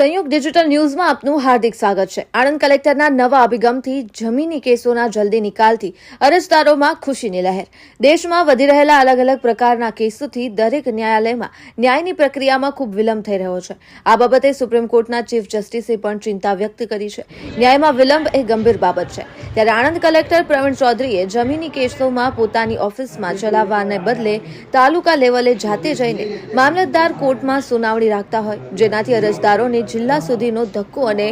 Digital ન્યૂઝમાં આપનું હાર્દિક સ્વાગત છે. આણંદ કલેક્ટરના નવા અભિગમથી જમીની કેસોના જલ્દી નિકાલથી અરજદારોમાં ખુશીની લહેર. દેશમાં વધી રહેલા અલગ અલગ પ્રકારના કેસોથી દરેક ન્યાયાલયમાં ન્યાયની પ્રક્રિયામાં ખૂબ વિલંબ થઈ રહ્યો છે. આ બાબતે સુપ્રીમ કોર્ટના ચીફ જસ્ટિસે પણ ચિંતા વ્યક્ત કરી છે. ન્યાયમાં વિલંબ એ ગંભીર બાબત છે. ત્યારે આણંદ કલેક્ટર પ્રવીણ ચૌધરીએ જમીની કેસોમાં પોતાની ઓફિસમાં ચલાવવાને બદલે તાલુકા લેવલે જાતે જઈને મામલતદાર કોર્ટમાં સુનાવણી રાખતા હોય. જેનાથી અરજદારોને જિલ્લા સુધીનો ધક્કો અને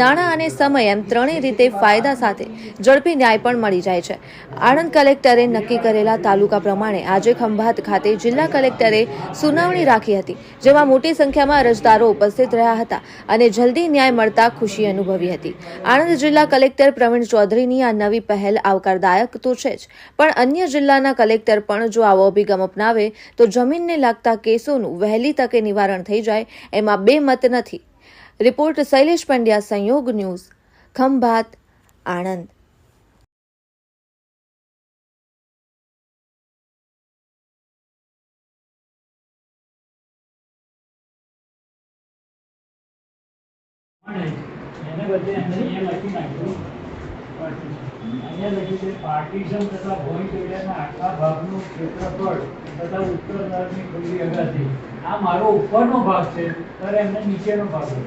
નાણાં અને સમય એમ ત્રણેય રીતે ફાયદા સાથે ઝડપી ન્યાય પણ મળી જાય છે. આણંદ કલેક્ટરે નક્કી કરેલા તાલુકા પ્રમાણે આજે ખંભાત ખાતે જિલ્લા કલેક્ટરે સુનાવણી રાખી હતી, જેમાં મોટી સંખ્યામાં અરજદારો ઉપસ્થિત રહ્યા હતા અને જલ્દી ન્યાય મળતા ખુશી અનુભવી હતી. આણંદ જિલ્લા કલેક્ટર પ્રવીણ ચૌધરીની આ નવી પહેલ આવકારદાયક તો છે જ. પણ અન્ય જિલ્લાના કલેક્ટર પણ જો આવો અભિગમ અપનાવે, તો જમીનને લાગતા કેસોનું વહેલી તકે નિવારણ થઈ જાય એમાં બે મત નથી. રિપોર્ટ શૈલેષ પંડ્યા, સંયોગ ન્યૂઝ, ખંભાત, આણંદ. એને બદલે એમ લખી નાખ્યું. અહીંયા લખ્યું છે પાર્ટીશન તથા ભોઈ પેઢાના આખા ભાગનું ક્ષેત્રફળ તથા ઉત્તર તરફની ખુલ્લી અગાસી આ મારો ઉપરનો ભાગ છે, ત્યારે એમને નીચેનો ભાગ હતો